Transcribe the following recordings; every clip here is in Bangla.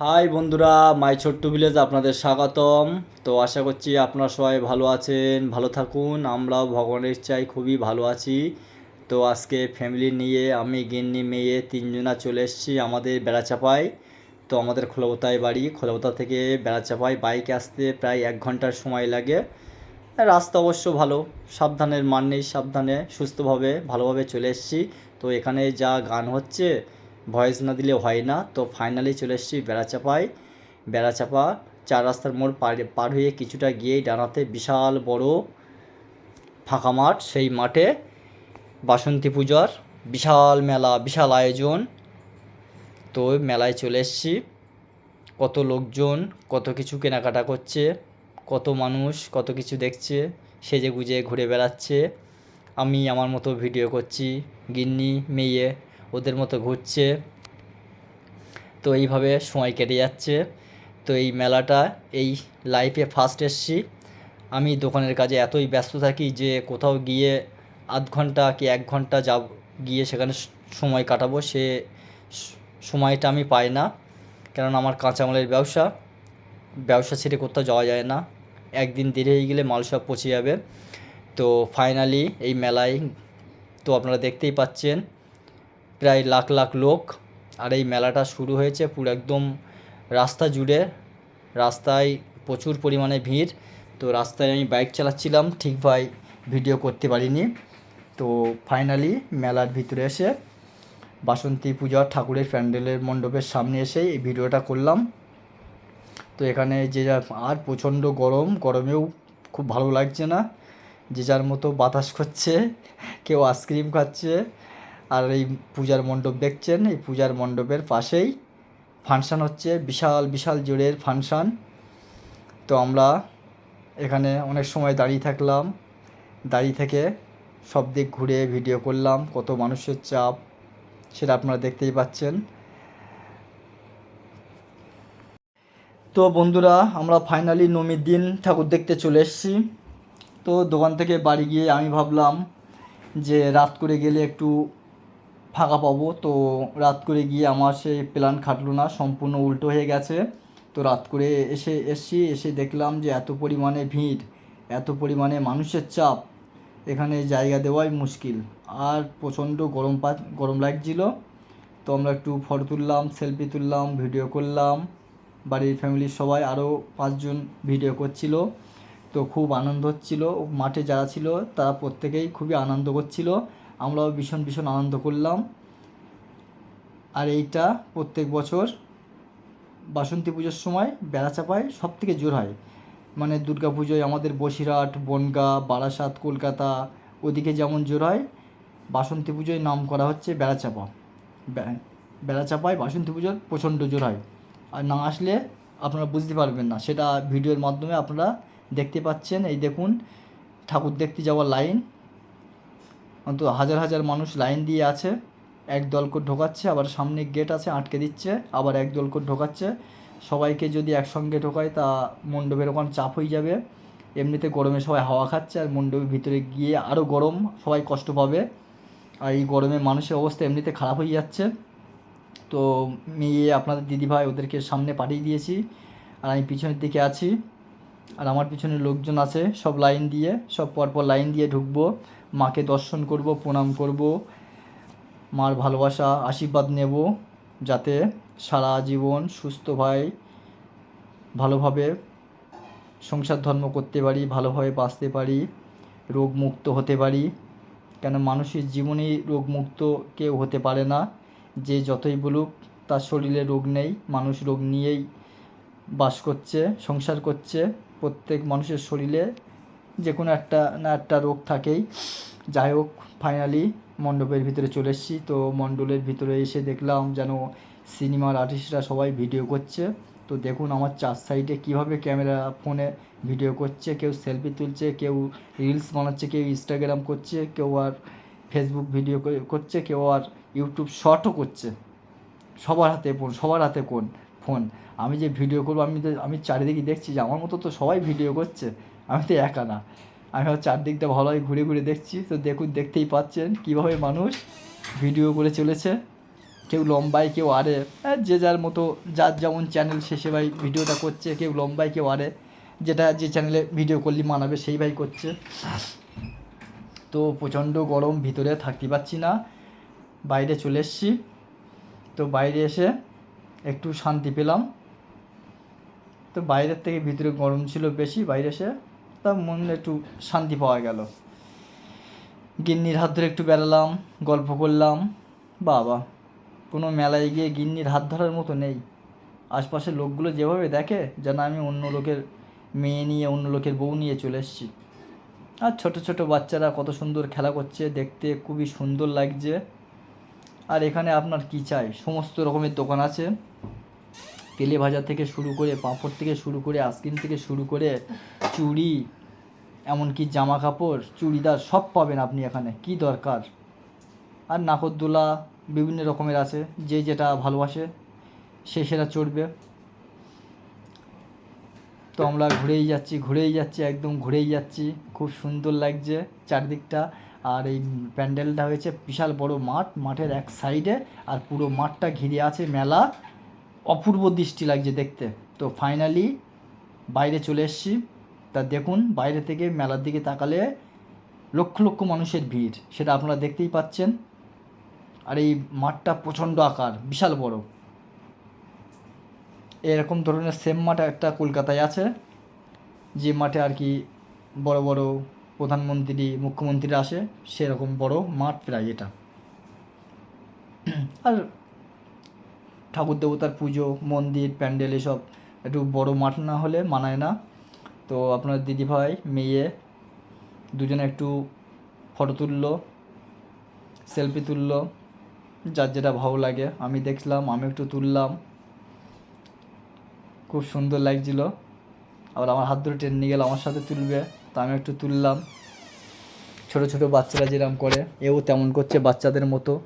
হাই বন্ধুরা, মাই ছোট্ট ভিলেজ আপনাদের স্বাগতম। তো আশা করছি আপনারা সবাই ভালো আছেন, ভালো থাকুন। আমরাও ভগবানের ইচ্ছায় খুবই ভালো আছি। তো আজকে ফ্যামিলি নিয়ে আমি, গিন্নি, মেয়ে তিনজনা চলে এসেছি আমাদের বেড়াচাপায়। তো আমাদের খোলাবতায় বাড়ি। খোলাবতা থেকে বেড়াচাপায় বাইকে আসতে প্রায় এক ঘণ্টার সময় লাগে। রাস্তা অবশ্য ভালো। সাবধানের মান নেই, সাবধানে সুস্থভাবে, ভালোভাবে চলে এসেছি। তো এখানে যা গান হচ্ছে ভয়েস না দিলে হয় না। তো ফাইনালি চলে এসেছি বেড়াচাপায়। বেড়াচাপা চার রাস্তার মোড় পার হয়ে কিছুটা গিয়েই ডানাতে বিশাল বড় ফাঁকা মাঠ, সেই মাঠে বাসন্তী পূজার বিশাল মেলা, বিশাল আয়োজন। তো মেলায় চলে এসেছি। কত লোকজন, কত কিছু কেনাকাটা করছে, কত মানুষ, কত কিছু দেখছে সেজে গুজে ঘুরে বেড়াচ্ছে। আমি আমার মতো ভিডিও করছি, গিন্নি, মেয়ে ওদের মতো ঘুরছে। তো এইভাবে সময় কেটে যাচ্ছে। তো এই মেলাটা, এই লাইফে ফার্স্ট এসছি। আমি দোকানের কাজে এতই ব্যস্ত থাকি যে কোথাও গিয়ে আধ ঘণ্টা কি এক ঘণ্টা যাব, গিয়ে সেখানে সময় কাটাবো, সে সময়টা আমি পাই না। কারণ আমার কাঁচামালের ব্যবসা। ব্যবসা ছেড়ে কোথাও যাওয়া যায় না। একদিন দেরি হয়ে গেলে মাল সব পচে যাবে। তো ফাইনালি এই মেলায় তো আপনারা দেখতেই পাচ্ছেন। প্রায় লাখ লাখ লোক আর এই মেলাটা শুরু হয়েছে পুরো একদম রাস্তা জুড়ে। রাস্তায় প্রচুর পরিমাণে ভিড়। তো রাস্তায় আমি বাইক চালাচ্ছিলাম ঠিকভাবে ভিডিও করতে পারিনি। তো ফাইনালি মেলার ভিতরে এসে বাসন্তী পূজা, ঠাকুরের প্যান্ডেলের মণ্ডপের সামনে এসে এই ভিডিওটা করলাম। তো এখানে যে যার, আর প্রচণ্ড গরম, গরমেও খুব ভালো লাগছে না। যে যার মতো বাতাস করছে, কেউ আইসক্রিম খাচ্ছে আর এই পূজার মণ্ডপ দেখছেন, এই পূজার মণ্ডপের পাশেই ফাংশান হচ্ছে, বিশাল বিশাল জোরের ফাংশান। তো আমরা এখানে অনেক সময় দাঁড়িয়ে থাকলাম, দাঁড়িয়ে থেকে সব দিক ঘুরে ভিডিও করলাম, কত মানুষের চাপ, সেটা আপনারা দেখতেই পাচ্ছেন। তো বন্ধুরা, আমরা ফাইনালি নবমীর দিন ঠাকুর দেখতে চলে এসেছি। তো দোকান থেকে বাড়ি গিয়ে আমি ভাবলাম যে রাত করে গেলে একটু ফাঁকা পাবো। তো রাত করে গিয়ে আমার সেই প্ল্যান খাটলো না, সম্পূর্ণ উল্টো হয়ে গেছে। তো রাত করে এসে এসছি, এসে দেখলাম যে এত পরিমাণে ভিড়, এত পরিমাণে মানুষের চাপ, এখানে জায়গা দেওয়াই মুশকিল। আর প্রচণ্ড গরম পা, গরম লাগছিল। তো আমরা একটু ফটো তুললাম সেলফি তুললাম ভিডিও করলাম। বাড়ির ফ্যামিলির সবাই আরও পাঁচজন ভিডিও করছিল। তো খুব আনন্দ হচ্ছিল। মাঠে যারা ছিল তারা প্রত্যেকেই খুবই আনন্দ করছিল। আমরাও ভীষণ ভীষণ আনন্দ করলাম। আর এইটা প্রত্যেক বছর বাসন্তী পুজোর সময় বেড়াচাপায় সব থেকে জোর হয়। মানে দুর্গা পুজোয় আমাদের বসিরহাট, বনগাঁ, বারাসাত, কলকাতা ওদিকে যেমন জোর হয়, বাসন্তী পুজোয় নাম করা হচ্ছে বেড়াচাপা বেড়াচাপায় বাসন্তী পুজোর প্রচণ্ড জোর হয়। আর না আসলে আপনারা বুঝতে পারবেন না, সেটা ভিডিওর মাধ্যমে আপনারা দেখতে পাচ্ছেন। এই দেখুন, ঠাকুর দেখতে যাওয়ার লাইন। অন্তত হাজার হাজার মানুষ লাইন দিয়ে আছে। এক দল করে ঢোকাচ্ছে, আবার সামনে গেট আছে, আটকে দিচ্ছে, আবার এক দল করে ঢোকাচ্ছে। সবাইকে যদি একসঙ্গে ঢোকায় তা মণ্ডপের ওখানে চাপ হয়ে যাবে। এমনিতে গরমে সবাই হাওয়া খাচ্ছে, আর মণ্ডপের ভিতরে গিয়ে আরও গরম, সবাই কষ্ট পাবে। আর এই গরমে মানুষের অবস্থা এমনিতে খারাপ হয়ে যাচ্ছে। তো মেয়ে, আপনাদের দিদিভাই ওদেরকে সামনে পাঠিয়ে দিয়েছি। আর আমি পিছনের দিকে আছি। আর আমার পিছনে লোকজন আছে, সব লাইন দিয়ে, সব পরপর লাইন দিয়ে ঢুকবো। মাকে দর্শন করব, প্রণাম করব, মার ভালোবাসা, আশীর্বাদ নেব যাতে সারা জীবন সুস্থভাবে ভালোভাবে সংসার ধর্ম করতে পারি, ভালোভাবে বাঁচতে পারি, রোগমুক্ত হতে পারি। কেন মানুষের জীবনেই রোগমুক্ত কেউ হতে পারে না। যে যতই বলুক, তার শরীরে রোগ নেই, মানুষ রোগ নিয়েই বাস করছে, সংসার করছে। প্রত্যেক মানুষের শরীরে যে কোনো একটা না একটা রোগ থাকেই। যাই হোক ফাইনালি মণ্ডপের ভিতরে চলে এসেছি। তো মণ্ডলের ভিতরে এসে দেখলাম যেন সিনেমার আর্টিস্টরা সবাই ভিডিও করছে। তো দেখুন আমার চার সাইডে কীভাবে ক্যামেরা ফোনে ভিডিও করছে, কেউ সেলফি তুলছে, কেউ রিলস বানাচ্ছে, কেউ ইনস্টাগ্রাম করছে, কেউ আর ফেসবুক ভিডিও করছে, কেউ আর ইউটিউব শর্টও করছে। সবার হাতে ফোন সবার হাতে কোন ফোন আমি যে ভিডিও করব, আমি আমি চারিদিকে দেখছি যে আমার মতো তো সবাই ভিডিও করছে। আমি তো একা না। আমি আমার চারদিকটা ভালোভাবে ঘুরে ঘুরে দেখছি। তো দেখুন দেখতেই পাচ্ছেন কীভাবে মানুষ ভিডিও করে চলেছে। কেউ লম্বায় কেউ আরে হ্যাঁ, যে যার মতো যার যেমন চ্যানেল সে সে ভাই ভিডিওটা করছে কেউ লম্বায় কেউ আরে যেটা যে চ্যানেলে ভিডিও করলে মানাবে সেই ভাই করছে। তো প্রচণ্ড গরম ভিতরে থাকতে পারছি না। বাইরে চলে এসেছি। তো বাইরে এসে একটু শান্তি পেলাম। তো বাইরের থেকে ভিতরে গরম ছিল বেশি বাইরে এসে তা মনে একটু শান্তি পাওয়া গেল। গিন্নির হাত ধরে একটু বেড়ালাম, গল্প করলাম। বাবা, কোনো মেলায় গিয়ে গিন্নির হাত ধরার মতো নেই। আশপাশের লোকগুলো যেভাবে দেখে যেন আমি অন্য লোকের মেয়ে নিয়ে, অন্য লোকের বউ নিয়ে চলে এসেছি। আর ছোট ছোট বাচ্চারা কত সুন্দর খেলা করছে, দেখতে খুবই সুন্দর লাগছে। আর এখানে আপনার কি চাই? সমস্ত রকমের দোকান আছে। তেলে ভাজা থেকে শুরু করে, পাঁপড় থেকে শুরু করে, আইসক্রিম থেকে শুরু করে, চুড়ি এমনকি জামা কাপড় চুড়িদার সব পাবেন আপনি এখানে। কি দরকার? আর নাকরদোলা বিভিন্ন রকমের আছে, যে যেটা ভালোবাসে, সে সেটা চড়বে। তো আমরা ঘুরেই যাচ্ছি ঘুরেই যাচ্ছি, একদম ঘুরেই যাচ্ছি। খুব সুন্দর লাগছে চারদিকটা। আর এই প্যান্ডেলটা হয়েছে বিশাল বড় মাঠ, মাঠের এক সাইডে। আর পুরো মাঠটা ঘিরে আছে মেলা। অপূর্ব দৃষ্টি লাগছে দেখতে। তো ফাইনালি বাইরে চলে এসেছি। তা দেখুন, বাইরে থেকে মেলার দিকে তাকালে লক্ষ লক্ষ মানুষের ভিড়, সেটা আপনারা দেখতেই পাচ্ছেন। আর এই মাঠটা প্রচণ্ড আকার, বিশাল বড়। এরকম ধরনের সেম মাঠ একটা কলকাতায় আছে, যে মাঠে আর কি বড় বড় প্রধানমন্ত্রী মুখ্যমন্ত্রী আসে, সেরকম বড় মাঠ প্রায় এটা। আর ঠাকুর দেবতার পুজো, মন্দির, প্যান্ডেল, এসব একটু বড় মাঠ না হলে মানায় না। তো আপনার দিদিভাই, মেয়ে, দুজনে একটু ফটো তুললো সেলফি তুললো, যার যেটা ভালো লাগে। আমি দেখলাম, আমি একটু তুললাম। খুব সুন্দর লাগছিল। আবার আমার হাত ধরে টেনে নিয়ে গেল, আমার সাথে তুলবে, তা আমি একটু তুললাম। ছোট ছোট বাচ্চারা যেরকম করে, এও তেমন করছে বাচ্চাদের মতো।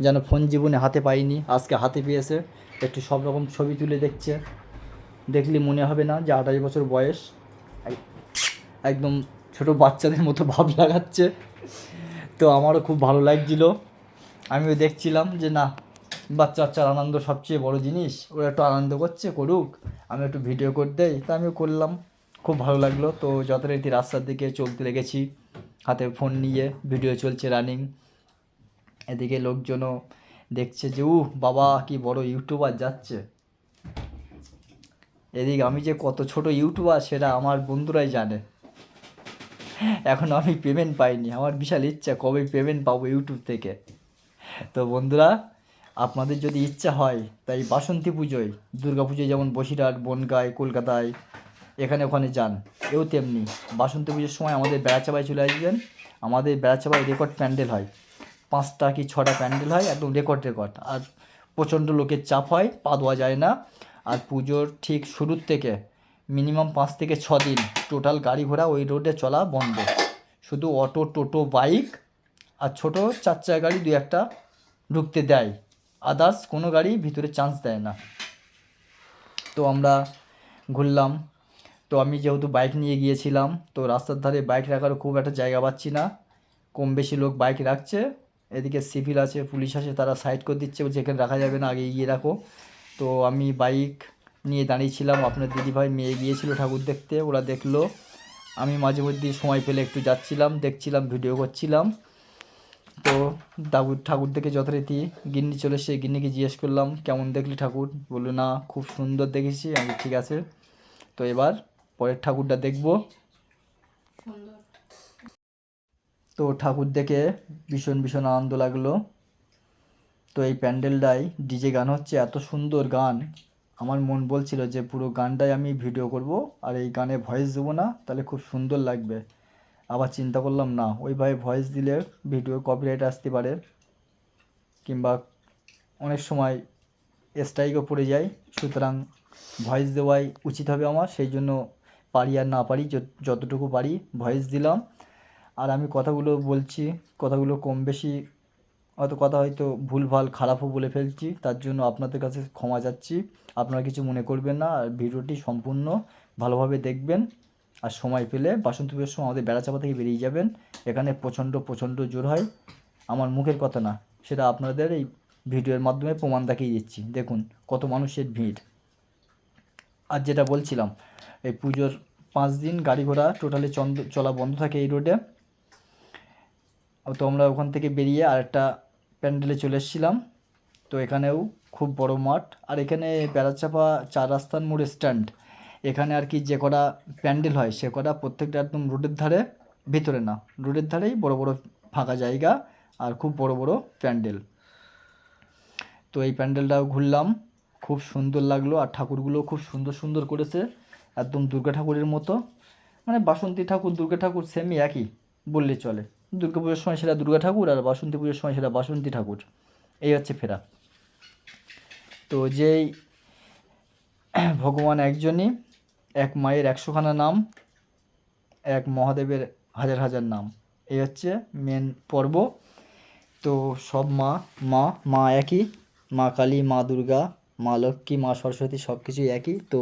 যেন ফোন জীবনে হাতে পাইনি, আজকে হাতে পেয়েছে। একটু সব রকম ছবি তুলে দেখছে। দেখলে মনে হবে না যে আঠাশ বছর বয়স। একদম ছোট বাচ্চাদের মতো ভাব লাগাচ্ছে। তো আমারও খুব ভালো লাগছিল। আমিও দেখছিলাম যে, না, বাচ্চা বাচ্চার আনন্দ সবচেয়ে বড় জিনিস। ওরা একটু আনন্দ করছে, করুক। আমি একটু ভিডিও করে দেই। তা আমিও করলাম। খুব ভালো লাগল। তো যথারীতি রাস্তার দিকে চলতে লেগেছি হাতে ফোন নিয়ে ভিডিও চলছে রানিং এদিকে লোকজনও দেখছে যে, উহ, বাবা, কি বড় ইউটিউবার যাচ্ছে। এদিকে আমি যে কত ছোট ইউটিউবার সেটা আমার বন্ধুরাই জানে। এখন আমি পেমেন্ট পাইনি, আমার বিশাল ইচ্ছা কবে পেমেন্ট পাবো ইউটিউব থেকে। তো বন্ধুরা, আপনাদের যদি ইচ্ছা হয়, তাই বাসন্তী পুজোয়, দুর্গা পুজোয় যেমন বসিরহাট, বনগাঁয়, কলকাতায়, এখানে ওখানে যান। এও তেমনি, বাসন্তী পুজোর সময় আমাদের বেড়াচাপায় চলে আসবেন। আমাদের বেড়াচাপায় রেকর্ড প্যান্ডেল হয়। পাঁচটা কি ছটা প্যান্ডেল হয়, একদম রেকর্ড রেকর্ড আর প্রচণ্ড লোকের চাপ হয়, পা দেওয়া যায় না। আর পুজোর ঠিক শুরুর থেকে মিনিমাম পাঁচ থেকে ছ দিন টোটাল গাড়ি ঘোড়া ওই রোডে চলা বন্ধ। শুধু অটো টোটো বাইক আর ছোট চার গাড়ি দু একটা ঢুকতে দেয়। আদার্স কোনো গাড়ি ভিতরে চান্স দেয় না। তো আমরা ঘুরলাম। তো আমি যেহেতু বাইক নিয়ে গিয়েছিলাম, তো রাস্তার ধারে বাইক রাখারও খুব একটা জায়গা পাচ্ছি না। কম বেশি লোক বাইক রাখছে। এদিকে সিভিল আছে, পুলিশ আছে, তারা সাইড করে দিচ্ছে এখানে রাখা যাবে না, আগে গিয়ে রাখো। তো আমি বাইক নিয়ে দাঁড়িয়েছিলাম। আপনার দিদিভাই মেয়ে গিয়েছিল ঠাকুর দেখতে ওরা দেখল। আমি মাঝে মধ্যে সময় পেলে একটু যাচ্ছিলাম দেখছিলাম ভিডিও করছিলাম। তো ঠাকুর ঠাকুর দেখে যথারীতি গিন্নি চলে এসে গিন্নিকে জিজ্ঞেস করলাম কেমন দেখলি ঠাকুর? বলল না খুব সুন্দর দেখেছি। আমি ঠিক আছে। তো এবার পরের ঠাকুরটা দেখব। তো ঠাকুর দেখে ভীষণ ভীষণ আনন্দ লাগল। তো এই প্যান্ডেলটায় ডিজে গান হচ্ছে, এত সুন্দর গান। আমার মন বলছিল যে পুরো গানটাই আমি ভিডিও করব, আর এই গানে ভয়েস দেবো না, তাহলে খুব সুন্দর লাগবে। আবার চিন্তা করলাম, না, ওইভাবে ভয়েস দিলে ভিডিও কপিরাইট আসতে পারে, কিংবা অনেক সময় স্ট্রাইকও পড়ে যায়। সুতরাং ভয়েস দেওয়াই উচিত হবে আমার, সেই জন্য পারি আর না পারি, যত- যতটুকু পারি ভয়েস দিলাম। আর আমি কথাগুলো বলছি, কথাগুলো কম বেশি হয়তো কথা হয়তো ভুলভাল, খারাপও বলে ফেলছি, তার জন্য আপনাদের কাছে ক্ষমা চাচ্ছি। আপনারা কিছু মনে করবেন না, আর ভিডিওটি সম্পূর্ণ ভালোভাবে দেখবেন আর সময় পেলে বাসন্তী পুজোর সময় আমাদের বেড়াচাপা থেকে বেরিয়ে যাবেন। এখানে প্রচণ্ড প্রচণ্ড জোর হয়। আমার মুখের কথা না, সেটা আপনাদের এই ভিডিওর মাধ্যমে প্রমাণ দেখিয়ে দিচ্ছি। দেখুন, কত মানুষের ভিড়। আর যেটা বলছিলাম, এই পুজোর পাঁচ দিন গাড়ি ঘোড়া টোটালি চন্দ, চলা বন্ধ থাকে এই রোডে। তো আমরা ওখান থেকে বেরিয়ে আরেকটা প্যান্ডেলে চলে এসেছিলাম। তো এখানেও খুব বড় মাঠ। আর এখানে বেড়াচাপা চার রাস্তার মোড়ে স্ট্যান্ড। এখানে আর কি যে কটা প্যান্ডেল হয়, সে কটা প্রত্যেকটা একদম রোডের ধারে, ভিতরে না, রোডের ধারেই বড় বড় ফাঁকা জায়গা আর খুব বড় বড় প্যান্ডেল। তো এই প্যান্ডেলটাও ঘুরলাম। খুব সুন্দর লাগল আর ঠাকুরগুলো খুব সুন্দর সুন্দর করেছে। একদম দুর্গা ঠাকুরের মতো। মানে বাসন্তী ঠাকুর, দুর্গা ঠাকুর সেমই একই, বললে চলে। দুর্গা পুজোর সময় সেটা দুর্গা ঠাকুর আর বাসন্তী পুজোর সময় সেটা বাসন্তী ঠাকুর। এই হচ্ছে ফেরা। তো যেই ভগবান একজনই, এক মায়ের একশোখানা নাম, এক মহাদেবের হাজার হাজার নাম। এই হচ্ছে মেন পর্ব। তো সব মা মা মা একই, মা কালী, মা দুর্গা, মা লক্ষ্মী, মা সরস্বতী সব কিছুই একই। তো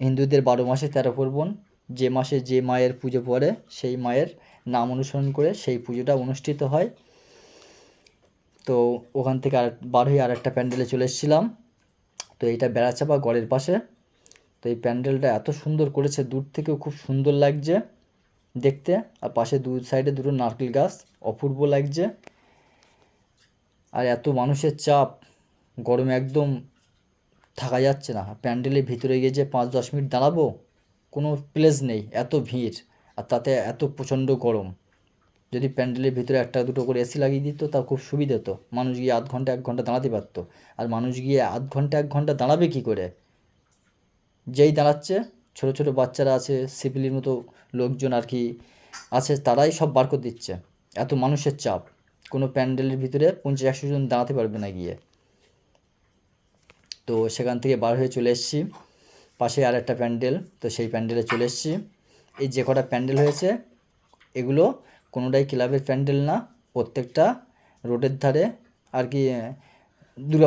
হিন্দুদের বারো মাসে তেরো পার্বণ। যে মাসে যে মায়ের পুজো পড়ে, সেই মায়ের নাম অনুসরণ করে সেই পুজোটা অনুষ্ঠিত হয়। তো ওখান থেকে আর বার হয়ে আর একটা প্যান্ডেলে চলে এসেছিলাম। তো এইটা বেড়াচাপা গড়ের পাশে। তো এই প্যান্ডেলটা এত সুন্দর করেছে, দূর থেকেও খুব সুন্দর লাগছে দেখতে। আর পাশে দু সাইডে দুটো নারকেল গাছ, অপূর্ব লাগছে। আর এত মানুষের চাপ, গরমে একদম থাকা যাচ্ছে না। প্যান্ডেলের ভিতরে গিয়ে যে পাঁচ দশ মিনিট দাঁড়াবো কোনো প্লেস নেই, এত ভিড়, আর তাতে এত প্রচণ্ড গরম। যদি প্যান্ডেলের ভিতরে একটা দুটো করে এসি লাগিয়ে দিত তা খুব সুবিধা হতো। মানুষ গিয়ে আধ ঘণ্টা, এক ঘণ্টা দাঁড়াতে পারতো। আর মানুষ গিয়ে আধ ঘণ্টা, এক ঘণ্টা দাঁড়াবে কী করে? যেই দাঁড়াচ্ছে, ছোট ছোট বাচ্চারা আছে, সিভিলির মতো লোকজন আর কি আছে, তারাই সব বার করে দিচ্ছে। এত মানুষের চাপ। কোনো প্যান্ডেলের ভিতরে পঞ্চাশ, একশো জন দাঁড়াতে পারবে না গিয়ে। তো সেখান থেকে বার হয়ে চলে এসেছি। পাশে আর একটা প্যান্ডেল তো সেই প্যান্ডেলে চলে এসেছি। এই যে কটা প্যান্ডেল হয়েছে এগুলো কোনোটাই ক্লাবের প্যান্ডেল না প্রত্যেকটা রোডের ধারে। আর কি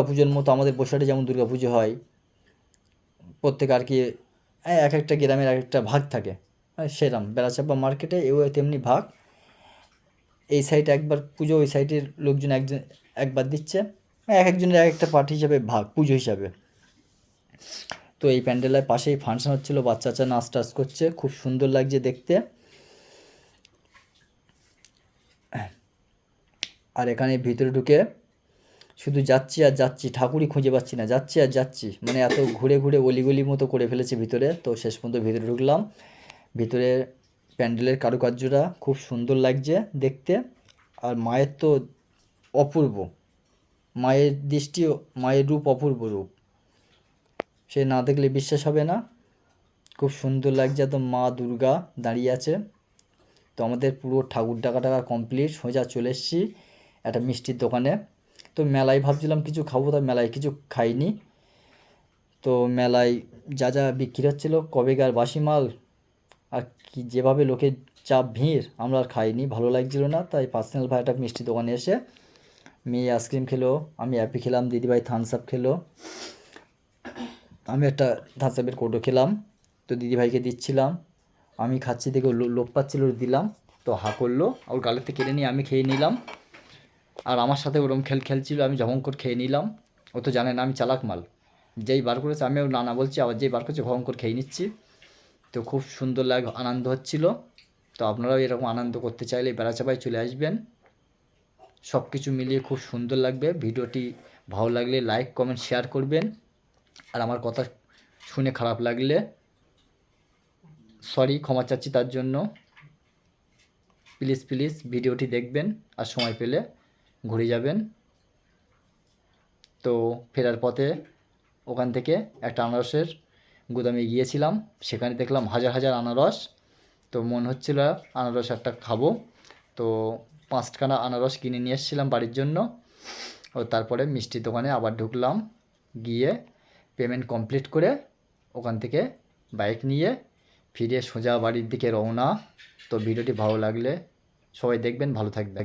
পুজোর মতো আমাদের বসিরহাটে যেমন পুজো হয় প্রত্যেক আর কি এক একটা গ্রামের এক একটা ভাগ থাকে। হ্যাঁ, সেরম। বেড়াচাপা মার্কেটে এও তেমনি ভাগ। এই সাইডে একবার পুজো ওই সাইডের লোকজন একজন একবার দিচ্ছে। এক একজনের এক একটা পার্টি হিসাবে ভাগ পুজো হিসাবে। তো এই প্যান্ডেলের পাশেই ফাংশন হচ্ছিল, বাচ্চা নাচ টাচ করছে, খুব সুন্দর লাগছে দেখতে। আর এখানে ভিতরে ঢুকে শুধু যাচ্ছি আর যাচ্ছি, ঠাকুরই খুঁজে পাচ্ছি না, যাচ্ছি আর যাচ্ছি। মানে এত ঘুরে ঘুরে অলিগলি মতো করে ফেলেছে ভিতরে, তো শেষ পর্যন্ত ভিতরে ঢুকলাম। ভিতরে প্যান্ডেলের কারুকার্যটা খুব সুন্দর লাগছে দেখতে। আর মায়ের তো অপূর্ব, মায়ের দৃষ্টি, মায়ের রূপ অপূর্ব রূপ। সে না দেখলে বিশ্বাস হবে না। খুব সুন্দর লাগছে তো মা দুর্গা দাঁড়িয়ে আছে। তো আমাদের পুরো ঠাকুর ডাকা টাকা কমপ্লিট সোজা চলে এসেছি একটা মিষ্টির দোকানে। তো মেলায় ভাবছিলাম কিছু খাব, তা মেলায় কিছু খাইনি। তো মেলায় যা যা বিক্রি হচ্ছিল, কবেকার বাসি মাল আর কি যেভাবে লোকের চাপ, ভিড়, আমরা আর খাইনি, ভালো লাগছিল না। তাই পার্সোনাল ভাই একটা মিষ্টি দোকানে এসে, মেয়ে আইসক্রিম খেলো, আমি অ্যাপি খেলাম, দিদিভাই থামস আপ খেলো। আমি একটা আপের কোটো খেলাম, তো দিদিভাইকে দিচ্ছিলাম। আমি খাচ্ছি দেখে লোভ পাচ্ছিল দিলাম। তো হা করল ওর গালের থেকে কেড়ে নিয়ে আমি খেয়ে নিলাম। আর আমার সাথে ওরম খেল খেলছিল, আমি করে খেয়ে নিলাম। ও তো জানে না আমি চালাক মাল। যেই বার করেছে, আমিও নানা বলছি, আবার যেই বার করছে ভয়ঙ্কর করে খেয়ে নিচ্ছি। তো খুব সুন্দর লাগ আনন্দ হচ্ছিল। তো আপনারাও এরকম আনন্দ করতে চাইলে বেড়াচাপায় চলে আসবেন। সব কিছু মিলিয়ে খুব সুন্দর লাগবে। ভিডিওটি ভালো লাগলে লাইক, কমেন্ট, শেয়ার করবেন। আর আমার কথা শুনে খারাপ লাগলে সরি ক্ষমা চাচ্ছি তার জন্য। প্লিজ প্লিজ ভিডিওটি দেখবেন আর সময় পেলে ঘুরে যাবেন। তো ফেরার পথে ওখান থেকে একটা আনারসের গুদামে গিয়েছিলাম, সেখানে দেখলাম হাজার হাজার আনারস। তো মন হচ্ছিল আনারস একটা খাব। তো পাঁচখানা আনারস কিনে নিয়ে এসেছিলাম বাড়ির জন্য। ও তারপরে মিষ্টির দোকানে আবার ঢুকলাম, গিয়ে পেমেন্ট কমপ্লিট করে ওখান থেকে বাইক নিয়ে ফিরে সোজা বাড়ির দিকে রওনা। তো ভিডিওটি ভালো লাগলে সবাই দেখবেন, ভালো থাকবে